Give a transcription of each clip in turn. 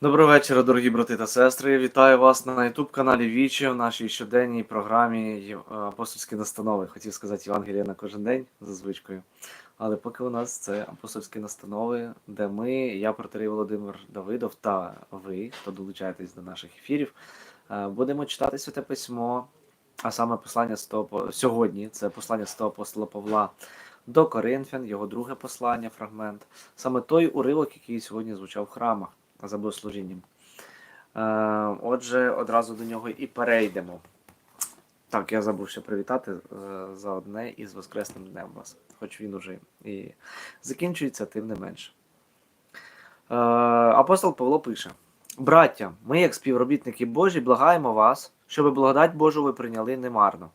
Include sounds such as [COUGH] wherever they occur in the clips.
Доброго вечора, дорогі брати та сестри. Вітаю вас на youtube каналі Вічі в нашій щоденній програмі Апостольські настанови. Хотів сказати Євангелія на кожен день за звичкою. Але поки у нас це апостольські настанови, де ми, я, протерей Володимир Давидов та ви, хто долучаєтесь до наших ефірів, е, будемо читати святе письмо, а саме послання 100, по- сьогодні це послання 100 апостола Павла до Коринфян, його друге послання, фрагмент. Саме той уривок, який сьогодні звучав в храмах за богослужінням. Е, Отже, одразу до нього і перейдемо. Так, я забув ще привітати е, за одне із Воскресним днем вас, хоч він уже і закінчується, тим не менше. Апостол Павло пише: Браття, ми, як співробітники Божі, благаємо вас, щоб благодать Божу ви прийняли немарно.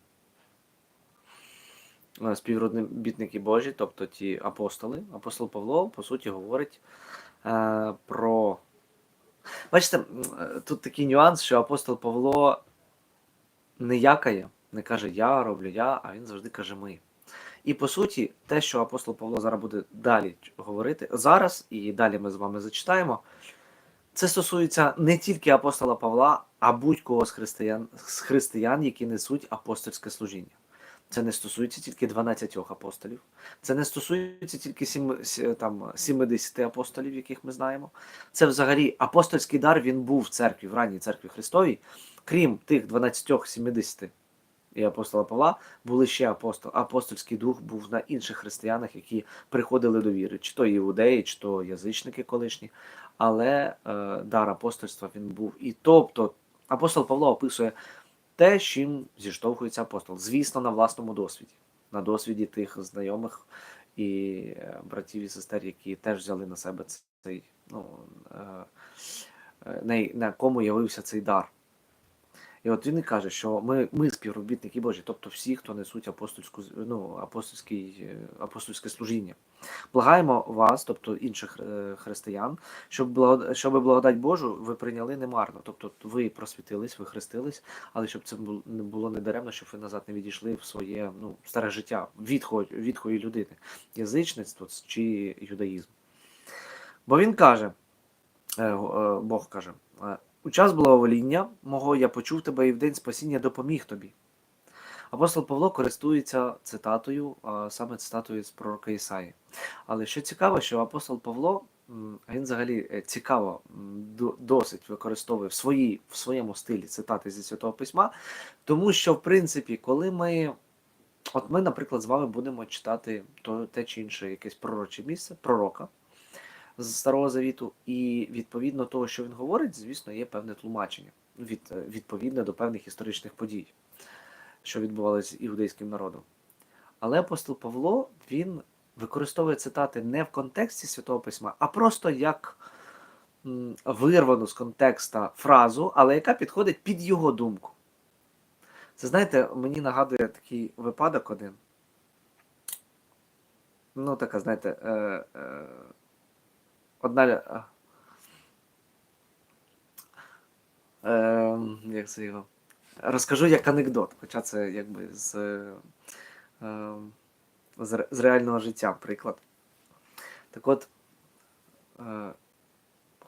Е, Співробітники Божі, тобто ті апостоли, апостол Павло, по суті, говорить про. Бачите, е, тут такий нюанс, що апостол Павло не якає, не каже я роблю я, а він завжди каже ми. І по суті, те, що апостол Павло зараз буде далі говорити, зараз і далі ми з вами зачитаємо, це стосується не тільки апостола Павла, а будь-кого з християн, з християн, які несуть апостольське служіння. Це не стосується тільки 12 апостолів, це не стосується тільки сім- сі- там, 70 апостолів, яких ми знаємо. Це взагалі апостольський дар він був в церкві, в ранній церкві Христовій. Крім тих 12-70 і апостола Павла, були ще апостол. Апостольський дух був на інших християнах, які приходили до віри, чи то іудеї, чи то язичники колишні. Але е, дар апостольства він був. І тобто апостол Павло описує те, з чим зіштовхується апостол. Звісно, на власному досвіді, на досвіді тих знайомих і е, братів і сестер, які теж взяли на себе цей, ну, е, е, на, кому явився цей дар. І от він і каже, що ми, ми співробітники Божі, тобто всі, хто несуть апостольську, ну, апостольський, е, апостольське служіння. Благаємо вас, тобто інших е, християн, щоб, благо- щоб благодать Божу ви прийняли немарно. Тобто ви просвітились, ви хрестились, але щоб це бу- не було недаремно, щоб ви назад не відійшли в своє ну, старе життя, відхо, відхої людини, язичництво чи юдаїзм. Бо він каже, е, Бог каже, у час благовоління мого я почув тебе і в день спасіння допоміг тобі. Апостол Павло користується цитатою, саме цитатою з пророка Ісаї. Але що цікаво, що апостол Павло, він взагалі е, цікаво досить використовує в, своїй, в своєму стилі цитати зі Святого Письма, тому що, в принципі, коли ми. От ми, наприклад, з вами будемо читати те чи інше якесь пророче місце, пророка з Старого Завіту, і відповідно того, що він говорить, звісно, є певне тлумачення від, е, відповідне до певних історичних подій, що відбувалися з іудейським народом. Але апостол Павло він використовує цитати не в контексті Святого Письма, а просто як вирвану з контекста фразу, але яка підходить під його думку. Це знаєте, мені нагадує такий випадок один. Ну, така, знаєте, е, е, одна. Е, як це його? Розкажу як анекдот, хоча це якби з, е, з, з реального життя приклад. Так от, е,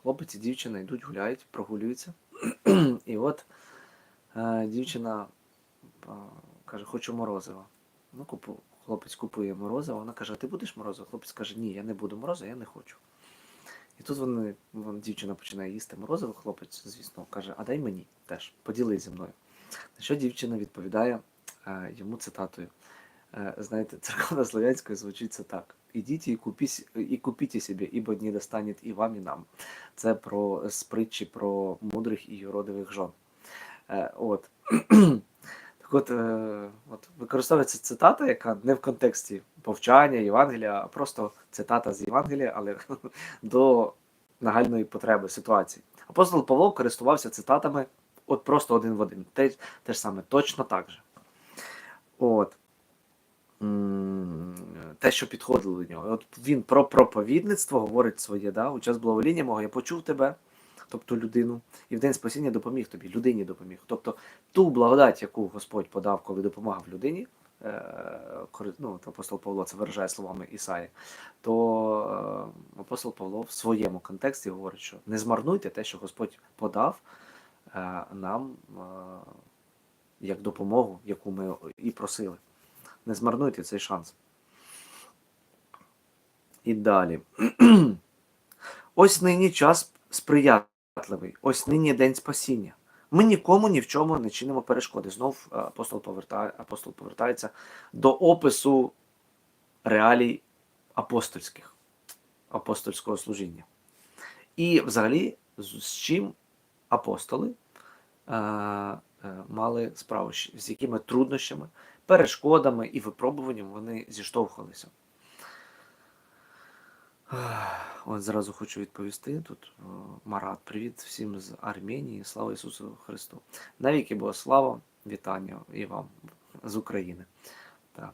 хлопець і дівчина йдуть, гуляють, прогулюються. [CLEARS THROAT] І от е, дівчина е, каже, хочу морозива. Ну, купу, хлопець купує морозиво, вона каже, а ти будеш морозиво? Хлопець каже, ні, я не буду морозиво, я не хочу. І тут вони, вон, дівчина починає їсти морозиво, хлопець, звісно, каже, а дай мені теж, поділись зі мною. На що дівчина відповідає е, йому цитатою. Е, знаєте, церковно-слов'янською звучить це так. Ідіть і купіть, і купіть собі, ібо не достанет і вам, і нам. Це про з притчі про мудрих і юродивих жон. Е, от. [CLEARS THROAT] Так от, е, от використовується цитата, яка не в контексті повчання, Євангелія, а просто цитата з Євангелія, але [LAUGHS] до нагальної потреби ситуації. Апостол Павло користувався цитатами от просто один в один. Те, те ж саме, точно так же. От. Те, що підходило до нього. От він про проповідництво говорить своє, да? у час благовоління мого я почув тебе, тобто людину, і в день спасіння допоміг тобі, людині допоміг. Тобто ту благодать, яку Господь подав, коли допомагав людині, ну, то апостол Павло це виражає словами Ісаї, то е, апостол Павло в своєму контексті говорить, що не змарнуйте те, що Господь подав е, нам е, як допомогу, яку ми і просили. Не змарнуйте цей шанс. І далі. Ось нині час сприятливий, ось нині день спасіння. Ми нікому ні в чому не чинимо перешкоди. Знов е, апостол, повертає, апостол повертається до опису реалій апостольських, апостольського служіння. І взагалі, з, чим апостоли е, е, мали справу, з якими труднощами, перешкодами і випробуванням вони зіштовхувалися. От зразу хочу відповісти. Тут Марат, привіт всім з Арменії. Слава Ісусу Христу. Навіки Бога слава, вітання і вам з України. Так.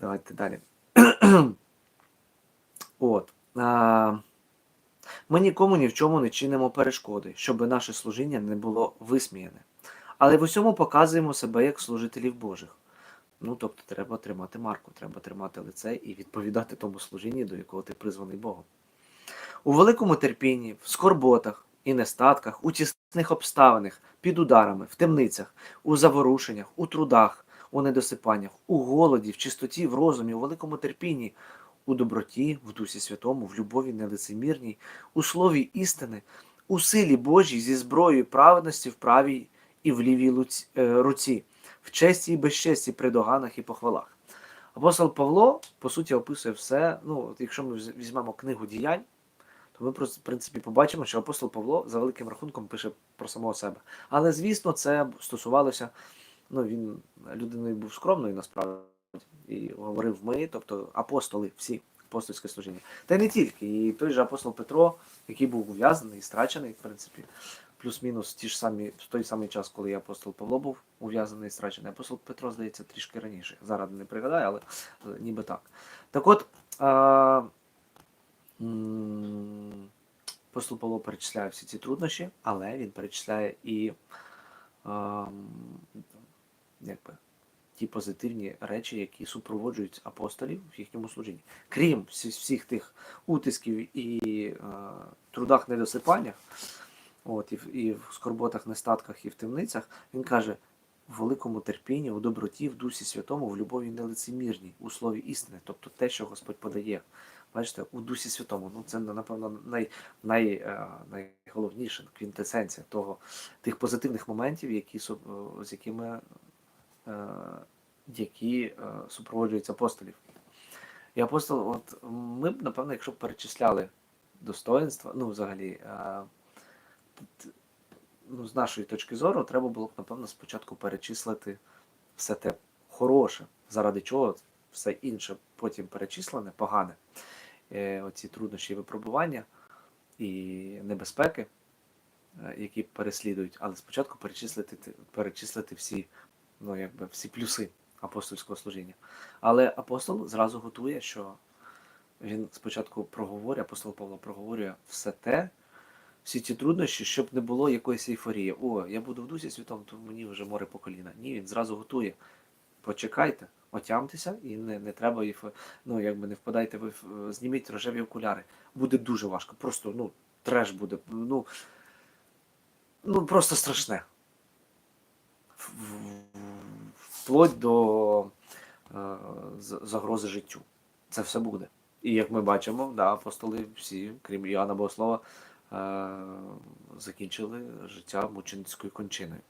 Давайте далі. [CLEARS THROAT] От. Ми нікому ні в чому не чинимо перешкоди, щоб наше служіння не було висміяне. Але в усьому показуємо себе як служителів Божих. Ну, тобто, треба тримати марку, треба тримати лице і відповідати тому служінні, до якого ти призваний Богом. У великому терпінні, в скорботах і нестатках, у тісних обставинах, під ударами, в темницях, у заворушеннях, у трудах, у недосипаннях, у голоді, в чистоті, в розумі, у великому терпінні, у доброті, в Дусі Святому, в любові нелицемірній, у слові істини, у силі Божій зі зброєю праведності в правій і в лівій е, руці, в честі і безчесті при доганах і похвалах. Апостол Павло, по суті, описує все. Ну, от якщо ми візьмемо книгу діянь, то ми в принципі, побачимо, що апостол Павло за великим рахунком пише про самого себе. Але, звісно, це стосувалося, ну, він людиною був скромною насправді, і говорив ми, тобто апостоли, всі апостольське служіння. Та й не тільки. І той же апостол Петро, який був ув'язнений і страчений, в принципі, плюс-мінус ті ж самі, в той самий час, коли і апостол Павло був ув'язнений і страчений. Апостол Петро, здається, трішки раніше. Зараз не пригадаю, але е, ніби так. Так от, а, апостол Павло перечисляє всі ці труднощі, але він перечисляє і а, якби, ті позитивні речі, які супроводжують апостолів в їхньому служінні. Крім всі- всіх тих утисків і е, трудах недосипаннях, от, і, в- і в скорботах, нестатках, і в темницях, він каже: в великому терпінні, у доброті, в дусі святому, в любові нелицемірній, у слові істини, тобто те, що Господь подає. Бачите, у дусі святому. Ну, це напевно най, най, е, найголовніше квінтесенція того, тих позитивних моментів, які, е, з якими е, які е, супроводжують апостолів. І апостол, от ми б, напевно, якщо б перечисляли достоинства, ну, взагалі, ну, з нашої точки зору, треба було б, напевно, спочатку перечислити все те хороше, заради чого все інше потім перечислене, погане, е, оці труднощі випробування і небезпеки, е, які переслідують, але спочатку перечислити, перечислити всі ну, якби всі плюси апостольського служіння. Але апостол зразу готує, що він спочатку проговорює, апостол Павло проговорює все те, всі ті труднощі, щоб не було якоїсь ейфорії. О, я буду в дусі світом, то мені вже море по коліна. Ні, він зразу готує. Почекайте, отямтеся, і не, не треба ейфо- ну, якби не впадайте ви зніміть рожеві окуляри. Буде дуже важко. Просто ну, треш буде. Ну, ну просто страшне вплоть до е, загрози життю. Це все буде. І як ми бачимо, да, апостоли всі, крім Іоанна Богослова, закінчили життя мученицькою кончиною.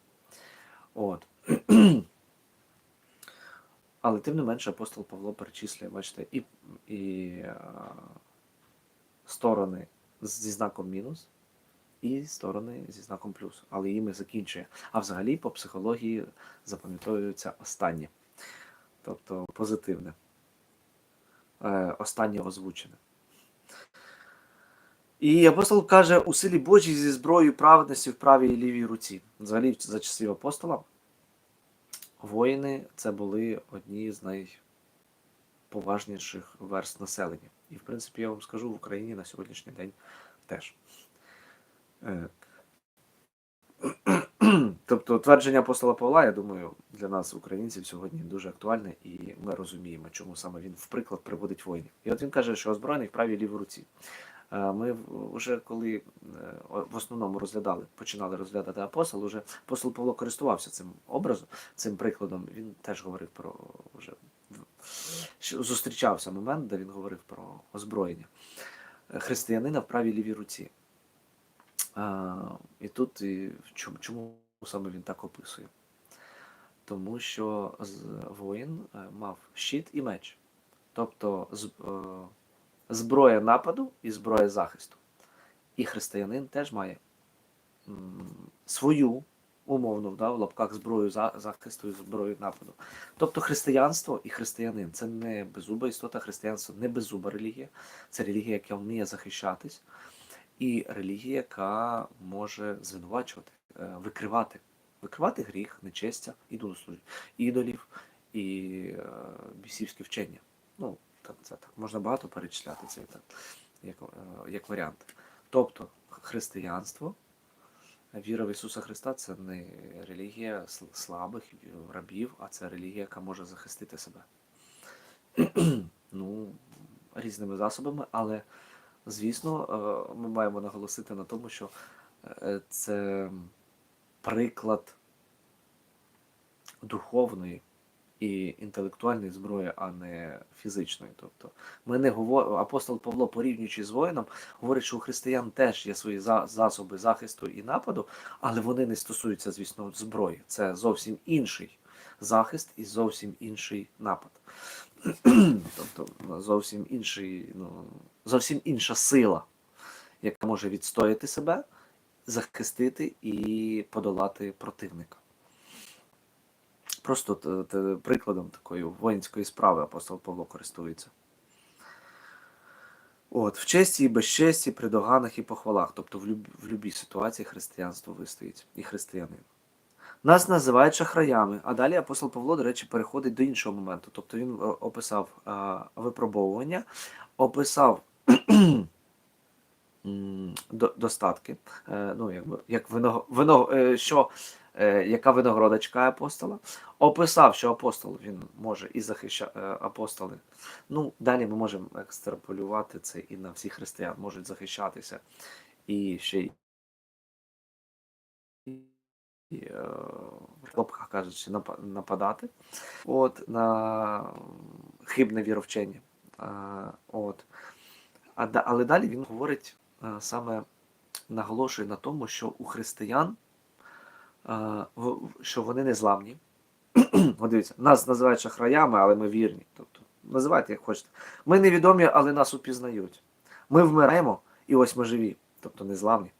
От. [CLEARS THROAT] Але тим не менше апостол Павло перечислює, бачите, і, і е, сторони зі знаком мінус, і сторони зі знаком плюс, але їми закінчує. А взагалі по психології запам'ятовується останнє, тобто позитивне, Е, останнє озвучене. І апостол каже, у силі Божій зі зброєю праведності в правій і лівій руці. Взагалі, за часів апостола воїни це були одні з найповажніших верст населення. І, в принципі, я вам скажу, в Україні на сьогоднішній день теж. Е, [CLEARS THROAT] Тобто твердження апостола Павла, я думаю, для нас, українців, сьогодні дуже актуальне, і ми розуміємо, чому саме він в приклад приводить воїнів. І от він каже, що озброєний в правій лівій руці. Е, Ми вже коли е, в основному розглядали, починали розглядати апостол, уже апостол Павло користувався цим образом, цим прикладом. Він теж говорив про вже зустрічався момент, де він говорив про озброєння е, християнина в правій лівій руці. І тут і чому, чому саме він так описує? Тому що воїн мав щит і меч, тобто зброя нападу і зброя захисту. І християнин теж має свою умовну да, в лапках зброю захисту і зброю нападу. Тобто християнство і християнин це не беззуба істота, християнство не беззуба релігія, це релігія, яка вміє захищатись, і релігія, яка може звинувачувати, е, викривати, викривати гріх, нечестя, ідолослужіння, ідолів і е, бісівське вчення. Ну, так, це так можна багато перечисляти це так, як, е, як варіант. Тобто християнство, віра в Ісуса Христа це не релігія слабих рабів, а це релігія, яка може захистити себе. [CLEARS THROAT] ну, різними засобами, але звісно, е, ми маємо наголосити на тому, що е, це приклад духовної і інтелектуальної зброї, а не фізичної. Тобто, ми не говоримо, апостол Павло, порівнюючи з воїном, говорить, що у християн теж є свої за- засоби захисту і нападу, але вони не стосуються, звісно, зброї. Це зовсім інший захист і зовсім інший напад. [CLEARS THROAT] тобто зовсім інший, ну, зовсім інша сила, яка може відстояти себе, захистити і подолати противника. Просто прикладом такої воїнської справи апостол Павло користується. От, в честі і безчесті, при доганах і похвалах. Тобто в, люб, в любій ситуації християнство вистоїть і християнин. Нас називають шахраями, а далі апостол Павло, до речі, переходить до іншого моменту. Тобто він е, описав е, випробовування, описав [CLEARS THROAT] достатки, е, ну, якби, як вино, вино, що, яка винагорода чекає апостола, описав, що апостол він може і захищати апостоли. Ну, далі ми можемо екстраполювати це і на всіх християн, можуть захищатися і ще й е, в хлопках кажучи, напа- нападати от, на хибне віровчення. Е, От. А, але далі він говорить е, саме наголошує на тому, що у християн е, що вони незламні. [CLEARS THROAT] От дивіться, нас називають шахраями, але ми вірні. Тобто, називайте як хочете. Ми невідомі, але нас упізнають. Ми вмираємо, і ось ми живі, тобто незламні.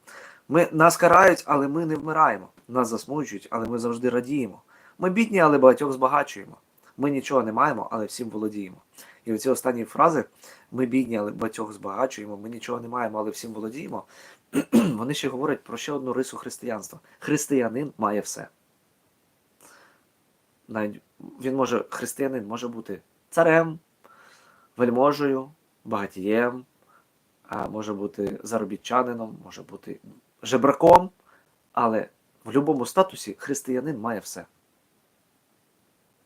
Ми нас карають, але ми не вмираємо. Нас засмучують, але ми завжди радіємо. Ми бідні, але багатьох збагачуємо. Ми нічого не маємо, але всім володіємо. І оці останні фрази ми бідні, але багатьох збагачуємо, ми нічого не маємо, але всім володіємо. [CLEARS THROAT] Вони ще говорять про ще одну рису християнства. Християнин має все. Навіть він може, християнин може бути царем, вельможею, багатієм, може бути заробітчанином, може бути жебраком, але в будь-якому статусі християнин має все.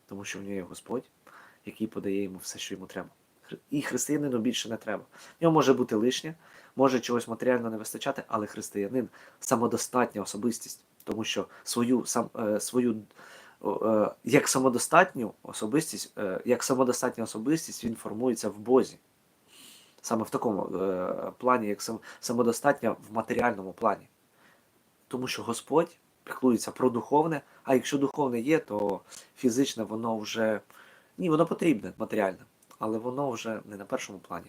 Тому що в нього є Господь, який подає йому все, що йому треба. І християнину більше не треба. В нього може бути лишнє, може чогось матеріально не вистачати, але християнин самодостатня особистість, тому що свою, сам, е, свою е, як самодостатню особистість, е, як самодостатня особистість він формується в Бозі. Саме в такому плані, як сам, самодостатня в матеріальному плані. Тому що Господь піклується про духовне, а якщо духовне є, то фізичне воно вже ні, воно потрібне матеріальне, але воно вже не на першому плані.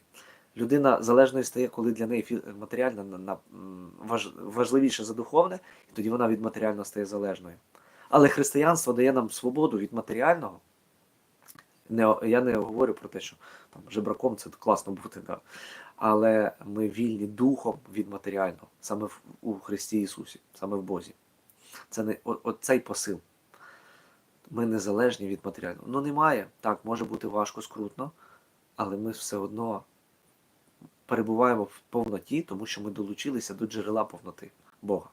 Людина залежною стає, коли для неї матеріальне важливіше за духовне, і тоді вона від матеріального стає залежною. Але християнство дає нам свободу від матеріального. Не, я не говорю про те, що там жебраком це класно бути, да. але ми вільні духом від матеріального, саме в, у Христі Ісусі, саме в Бозі. Це не о, о, цей посил. Ми незалежні від матеріального. Ну немає. Так, може бути важко, скрутно, але ми все одно перебуваємо в повноті, тому що ми долучилися до джерела повноти Бога.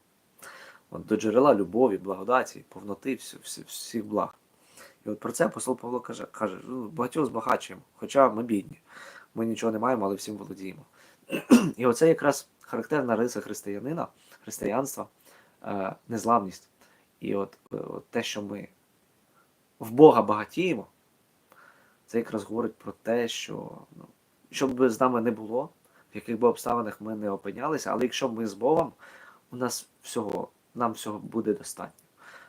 от, до джерела любові, благодаті, повноти, всі, всі, всіх благ. І от про це апостол Павло каже, каже «Ну, багатьох збагачуємо, хоча ми бідні. Ми нічого не маємо, але всім володіємо. [CLEARS THROAT] І оце якраз характерна риса християнина, християнства, е, незламність. І от, е, от те, що ми в Бога багатіємо, це якраз говорить про те, що ну, що б з нами не було, в яких би обставинах ми не опинялися, але якщо ми з Богом, у нас всього, нам всього буде достатньо.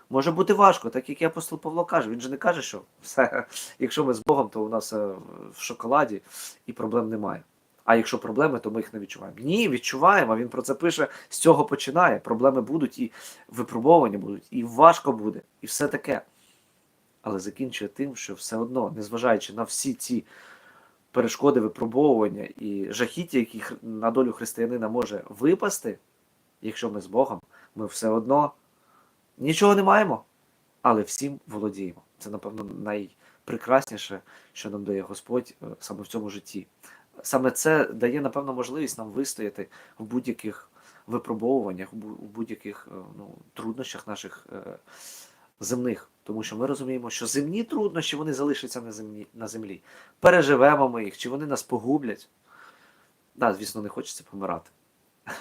Може бути важко, так як і апостол Павло каже. Він же не каже, що все, [LAUGHS] якщо ми з Богом, то у нас е, в шоколаді і проблем немає. А якщо проблеми, то ми їх не відчуваємо. Ні, відчуваємо. Він про це пише, з цього починає. Проблеми будуть, і випробування будуть, і важко буде, і все таке. Але закінчує тим, що все одно, незважаючи на всі ці перешкоди, випробовування і жахіття, які на долю християнина може випасти, якщо ми з Богом, ми все одно нічого не маємо, але всім володіємо. Це, напевно, найпрекрасніше, що нам дає Господь е, саме в цьому житті. Саме це дає, напевно, можливість нам вистояти в будь-яких випробовуваннях, в будь-яких е, ну, труднощах наших е, земних. Тому що ми розуміємо, що земні труднощі вони залишаться на землі, на землі. Переживемо ми їх, чи вони нас погублять. Так, звісно, не хочеться помирати. [LAUGHS]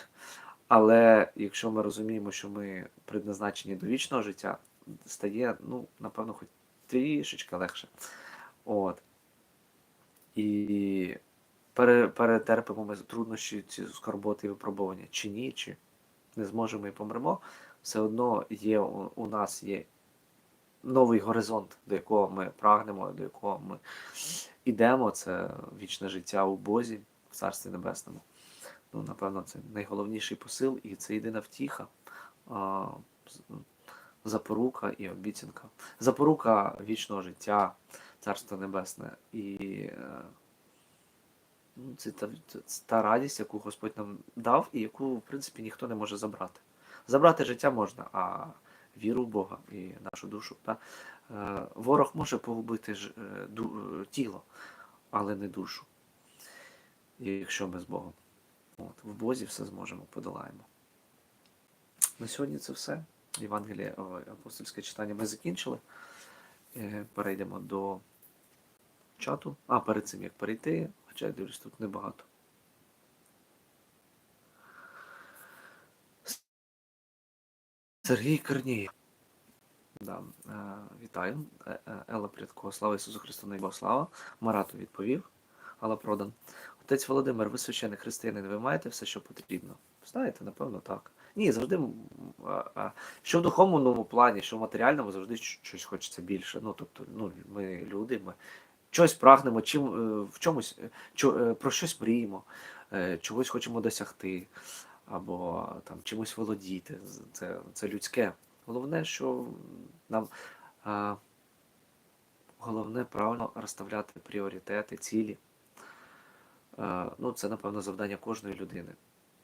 Але якщо ми розуміємо, що ми предназначені до вічного життя, стає, ну, напевно, хоч трішечки легше. От. І пере, перетерпимо ми труднощі, ці скорботи і випробування, чи ні, чи не зможемо і помремо, все одно є у нас є новий горизонт, до якого ми прагнемо, до якого ми йдемо. Це вічне життя у Бозі, в Царстві Небесному. Ну, напевно, це найголовніший посил, і це єдина втіха, запорука і обіцянка. Запорука вічного життя, Царство Небесне. І е, ну, це та, це та радість, яку Господь нам дав, і яку, в принципі, ніхто не може забрати. Забрати життя можна, а віру в Бога і нашу душу. Та? Е, Ворог може погубити е, е, тіло, але не душу. Якщо ми з Богом. От, в Бозі все зможемо, подолаємо. На сьогодні це все. Євангеліє апостольське читання ми закінчили. Перейдемо до чату. А, перед цим як перейти, хоча я дивлюсь, тут небагато. Сергій Корнієв. Да, е, вітаю. Е, е, Елла Прядко, слава Ісусу Христу, найбо слава. Марату відповів. Алла Продан. Отець Володимир, ви священний християнин, ви маєте все, що потрібно? Знаєте, напевно, так. Ні, завжди, що в духовному плані, що в матеріальному, завжди щось хочеться більше. Ну, тобто, ну, ми люди, ми щось прагнемо, чим, е, в чомусь, чо- про щось мріємо, чогось хочемо досягти, або там чимось володіти. Це, це людське. Головне, що нам а, головне правильно розставляти пріоритети, цілі. Е, Ну, це, напевно, завдання кожної людини.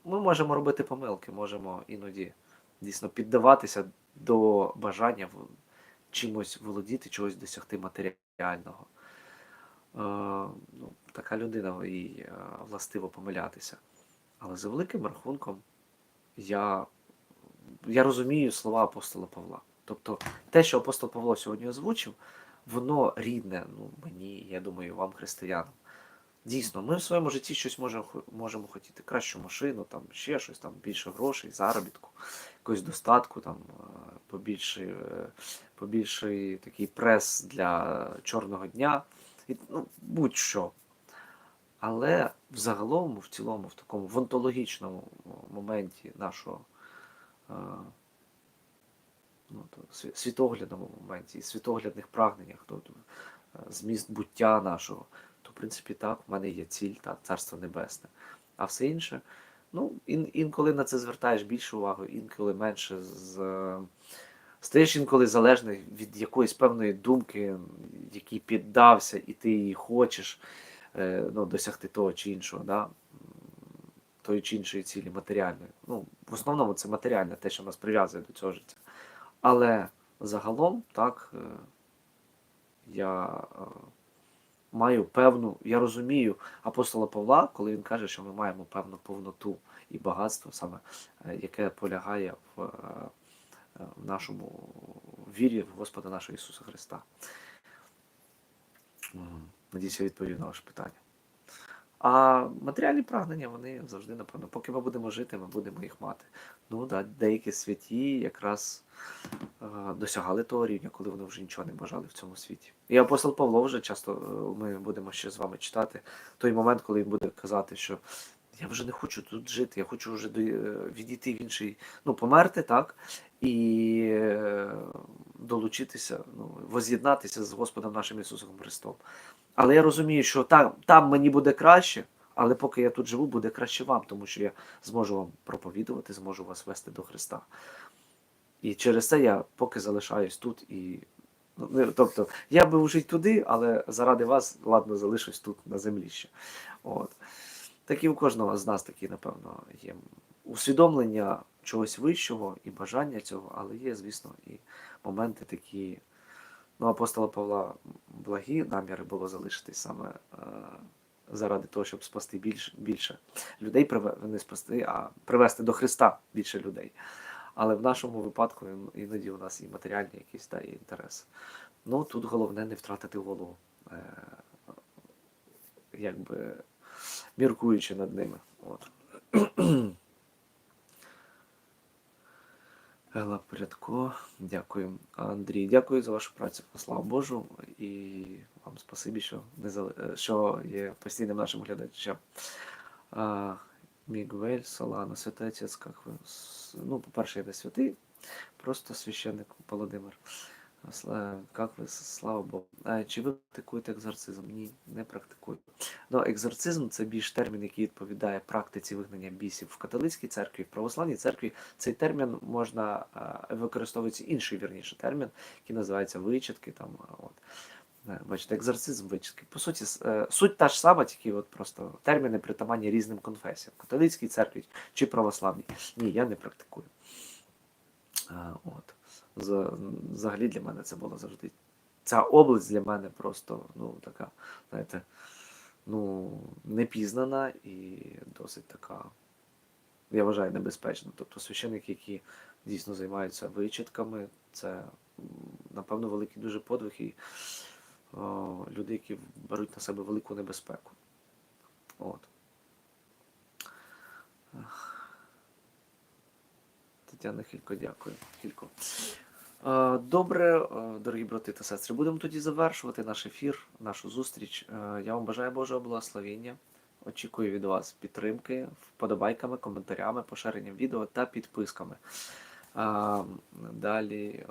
Ми можемо робити помилки, можемо іноді дійсно піддаватися до бажання чимось володіти, чогось досягти матеріального. Е, Ну, така людина е, властиво помилятися. Але за великим рахунком я, я розумію слова апостола Павла. Тобто те, що апостол Павло сьогодні озвучив, воно рідне ну, мені, я думаю, вам, християнам. Дійсно, ми в своєму житті щось можемо, можемо хотіти. Кращу машину, там ще щось, там більше грошей, заробітку, якогось достатку, там е, побільший, е, побільший такий прес для чорного дня, і, ну, будь-що. Але взагалом, в цілому, в такому в онтологічному моменті нашого е, ну, то, світоглядному моменті, світоглядних прагненнях, е, зміст буття нашого, то в принципі так, в мене є ціль, так, Царство Небесне. А все інше, ну, ін, інколи на це звертаєш більше уваги, інколи менше. З, стаєш інколи залежний від якоїсь певної думки, якій піддався, і ти її хочеш ну, досягти того чи іншого, да? тої чи іншої цілі матеріальної. Ну, в основному це матеріальне, те, що нас прив'язує до цього життя. Але загалом, так, е, я е, маю певну, я розумію апостола Павла, коли він каже, що ми маємо певну повноту і багатство, саме е, яке полягає в, е, е, в нашому вірі в Господа нашого Ісуса Христа. Надіюсь, я відповів на ваше питання. А матеріальні прагнення, вони завжди, напевно, поки ми будемо жити, ми будемо їх мати. Ну, да, деякі святі якраз е, досягали того рівня, коли вони вже нічого не бажали в цьому світі. І апостол Павло вже часто е, ми будемо ще з вами читати той момент, коли він буде казати, що я вже не хочу тут жити, я хочу вже е, відійти в інший, ну, померти, так, і е, долучитися, ну, воз'єднатися з Господом нашим Ісусом Христом. Але я розумію, що там, там мені буде краще, але поки я тут живу, буде краще вам, тому що я зможу вам проповідувати, зможу вас вести до Христа. І через це я поки залишаюсь тут і. Ну, тобто, я би вже й туди, але заради вас, ладно, залишусь тут на землі ще. От. Так і у кожного з нас такі, напевно, є усвідомлення чогось вищого і бажання цього, але є, звісно, і моменти такі. Ну, апостола Павла благі наміри було залишитись саме е, заради того, щоб спасти більше, більше людей, не спасти, а привести до Христа більше людей. Але в нашому випадку іноді у нас і матеріальні якісь та, і інтереси. Ну, тут головне не втратити голову, е, якби міркуючи над ними. От. [CLEARS THROAT] Елла Порядко, дякую. Андрій, дякую за вашу працю. Слава Божу, і вам спасибі, що не зали... е, що є постійним нашим глядачем. А, Мігвель, Солана, святий отець, як ви? Ну, по-перше, я не святий, просто священник Володимир. Як ви? Слава Богу. Чи ви практикуєте екзорцизм? Ні, не практикую. Ну, екзорцизм це більш термін, який відповідає практиці вигнання бісів в католицькій церкві, в православній церкві. Цей термін можна а, використовується інший вірніше термін, який називається вичатки. Там, от. Е, Бачите, екзорцизм, вичатки. По суті, е, суть та ж сама, тільки от просто терміни притаманні різним конфесіям. Католицькій церкві чи православній. Ні, я не практикую. От. За- Взагалі для мене це було завжди. Ця область для мене просто, ну, така, знаєте, ну, непізнана і досить така, я вважаю, небезпечна. Тобто священники, які дійсно займаються вичатками, це, напевно, великий дуже подвиг і о, люди, які беруть на себе велику небезпеку. От. Тетяна Хілько, дякую. Хілько. Е, Добре, е, дорогі брати та сестри, будемо тоді завершувати наш ефір, нашу зустріч. Е, Я вам бажаю Божого благословення. Очікую від вас підтримки, вподобайками, коментарями, поширенням відео та підписками. Далі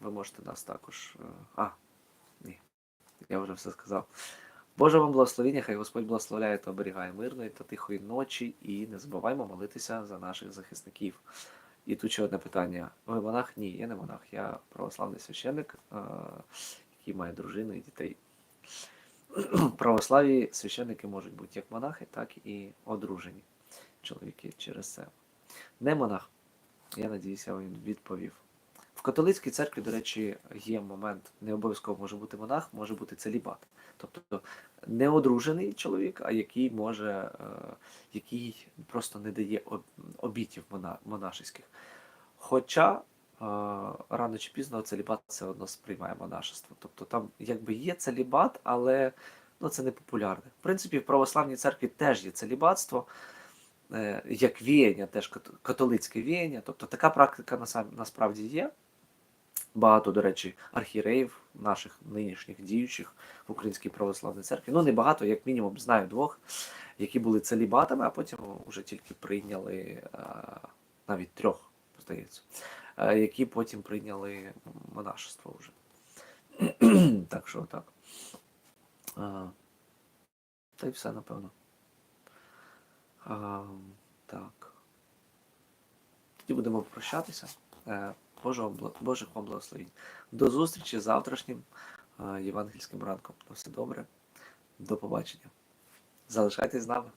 ви можете нас також. А, ні, я вже все сказав. Боже вам благословення, хай Господь благословляє та оберігає мирної та тихої ночі, і не забуваймо молитися за наших захисників. І тут ще одне питання. Ви монах? Ні, я не монах, я православний священник, який має дружину і дітей. Православі священники можуть бути як монахи, так і одружені чоловіки через це. Не монах, я надіюся, він відповів. В католицькій церкві, до речі, є момент, не обов'язково може бути монах, може бути целібат. Тобто не одружений чоловік, а який може, е, який просто не дає об- обітів монашеських. Хоча е, рано чи пізно целібат все одно сприймає монашество. Тобто там якби є целібат, але ну, це не популярне. В принципі, в православній церкві теж є целібатство, е, як віяння, теж католицьке віяння. Тобто така практика насправді є. Багато, до речі, архієреїв наших нинішніх діючих в Українській православній церкві. Ну, не багато, як мінімум, знаю двох, які були целібатами, а потім вже тільки прийняли е, навіть трьох, здається, е, які потім прийняли монашество вже. [CLEARS THROAT] так що так. А, та й все, напевно. А, так. Тоді будемо прощатися. Божих вам благословень. До зустрічі завтрашнім е, євангельським ранком. На все добре. До побачення. Залишайтесь з нами.